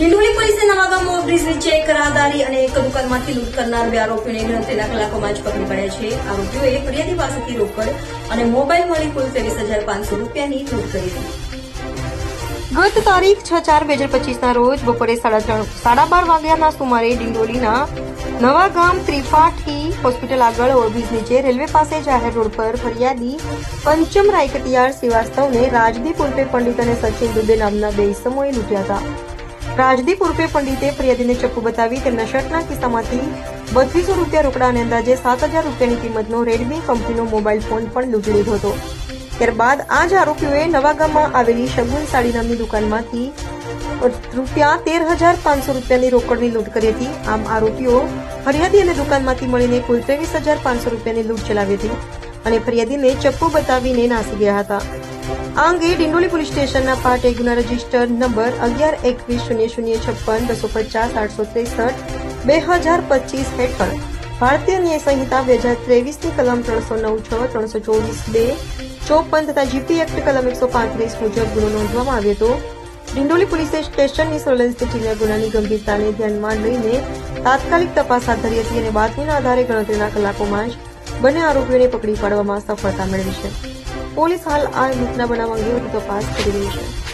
ડિંડોલી પોલીસે નવાગામ ઓવરબ્રિજ નીચે એક રાહદારી અને એક દુકાનમાંથી લૂંટ કરનાર બે આરોપીને ગણતરીના કલાકોમાં જ પકડી પડ્યા છે. આરોપીઓએ ફરિયાદી પાસેથી રોકડ અને મોબાઈલ મળી કુલ ત્રેવીસ હજાર પાંચસો રૂપિયાની લૂંટ કરી હતી. ગત તારીખ છ ચાર બે હજાર પચીસના રોજ બપોરે સાડા ત્રણ, સાડા બાર વાગ્યાના સુમારે ડિંડોલીના નવાગામ ત્રિપાઠી હોસ્પિટલ આગળ ઓવરબ્રિજ નીચે રેલવે પાસે જાહેર રોડ પર ફરિયાદી પંચમ રાયકટિયાર શ્રીવાસ્તવને રાજદીપ ઉર્ફે પંડિત અને સચિન દુબે નામના બે ઇસમોએ લૂંટ્યા હતા. રાજદીપ ઉર્ફે પંડિતે ફરિયાદીને ચપ્પુ બતાવી તેમના શર્ટના કિસ્સામાંથી બત્રીસો રૂપિયા રોકડા અને અંદાજે સાત હજાર રૂપિયાની કિંમતનો રેડમી કંપનીનો મોબાઈલ ફોન પણ લૂંટી લીધો હતો. ત્યારબાદ આ જ આરોપીઓએ નવાગામમાં આવેલી શગુન સાડી નામની દુકાનમાંથી રૂપિયા તેર હજાર પાંચસો રૂપિયાની રોકડની લૂંટ કરી હતી. આમ આરોપીઓ ફરિયાદી અને દુકાનમાંથી મળીને કુલ ત્રેવીસ હજાર પાંચસો રૂપિયાની લૂંટ ચલાવી હતી અને ફરિયાદીને ચપ્પુ બતાવીને નાસી ગયા હતા. આ અંગે ડિંડોલી પોલીસ સ્ટેશનના પાર્ટ ગુના રજિસ્ટર નંબર અગિયાર, એકવીસ, શૂન્ય શૂન્ય, છપ્પન, બસો પચાસ, આઠસો ત્રેસઠ બે હજાર પચીસ હેઠળ ભારતીય ન્યાય સંહિતા બે હજાર ત્રેવીસની કલમ ત્રણસો નવ, છ, ત્રણસો ચોવીસ, બે, ચોપન તથા જીપી એક્ટ કલમ એકસો પાંત્રીસ મુજબ ગુનો નોંધવામાં આવ્યો હતો. ડિંડોલી પોલીસે સ્ટેશનની સર્વેલન્સની ટીમે ગુનાની ગંભીરતાને ધ્યાનમાં લઈને તાત્કાલિક તપાસ હાથ ધરી હતી અને બાતમીના આધારે ગણતરીના કલાકોમાં જ બંને આરોપીઓને પકડી પાડવામાં સફળતા મેળવી છે. પોલીસ હાલ આ ઘટના બનાવ અંગે વધુ તપાસ કરી રહી છે.